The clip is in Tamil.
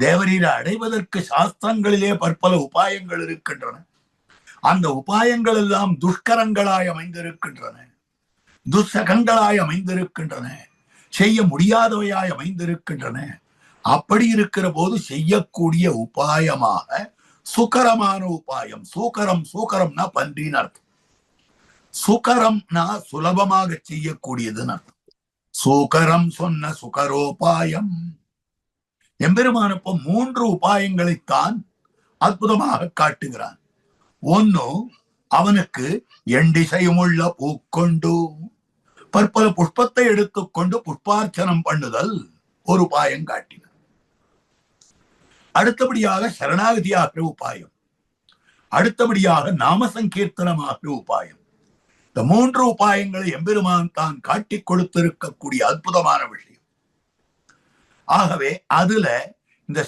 தேவரீரை அடைவதற்கு சாஸ்திரங்களிலே பற்பல உபாயங்கள் இருக்கின்றன. அந்த உபாயங்கள் எல்லாம் துஷ்கரங்களாய் அமைந்திருக்கின்றன. துசகங்களாய் அமைந்திருக்கின்றன. செய்ய முடியாதவையாய் அமைந்திருக்கின்றன. அப்படி இருக்கிற போது செய்யக்கூடிய உபாயமாக சுகரமான உபாயம். சூக்கரம் சூக்கரம்னா பன்றின்னு அர்த்தம். சுகரம்னா சுலபமாக செய்யக்கூடியதுன்னு அர்த்தம். சூக்கரம் சொன்ன சுகரோபாயம். எம்பெருமானப்போ மூன்று உபாயங்களைத்தான் அற்புதமாக காட்டுகிறான். ஒன்னு அவனுக்கு எண்டிசையுமுள்ள பூக்கொண்டு பற்பல புஷ்பத்தை எடுத்துக்கொண்டு புஷ்பார்ச்சனம் பண்ணுதல் ஒரு உபாயம் காட்டினார் அடுத்தபடியாக சரணாகதியாக உபாயம். அடுத்தபடியாக நாம சங்கீர்த்தனமாக உபாயம். இந்த மூன்று உபாயங்களை எம்பெருமான் தான் காட்டிக் கொடுத்திருக்கக்கூடிய அற்புதமான விஷயம். ஆகவே அதுல இந்த